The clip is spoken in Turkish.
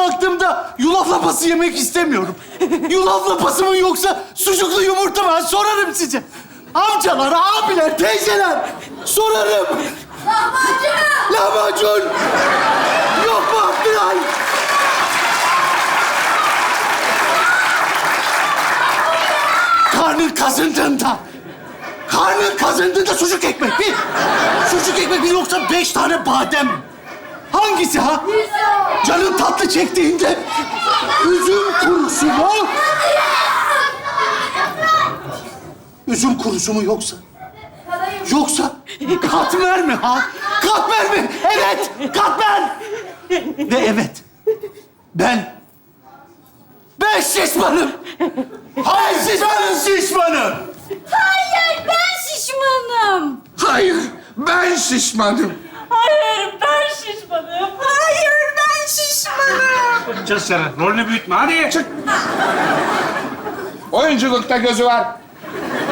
kalktığımda yulaf lapası yemek istemiyorum. Yulaf lapası mı yoksa sucuklu yumurta mı? Sorarım size. Amcalar, abiler, teyzeler. Sorarım. Lahmacun! Lahmacun. Yok mu Abdülay? Karnın kazındığında. Karnın kazındığında sucuk ekmek bir. Sucuk ekmek bir yoksa beş tane badem. Hangisi ha? Canın tatlı çektiğinde üzüm kurusu mu? Üzüm kurusu mu yoksa? Yoksa katmer mi ha? Katmer mi? Evet, katmer. Ve evet, ben, ben şişmanım. Hayır, şişmanım, şişmanım. Hayır ben şişmanım. Hayır, ben şişmanım. Hayır ben şişmanım. Hayır ben şişmanım. Çık dışarı. Rolünü büyütme hadi. Çık. Oyunculukta gözü var.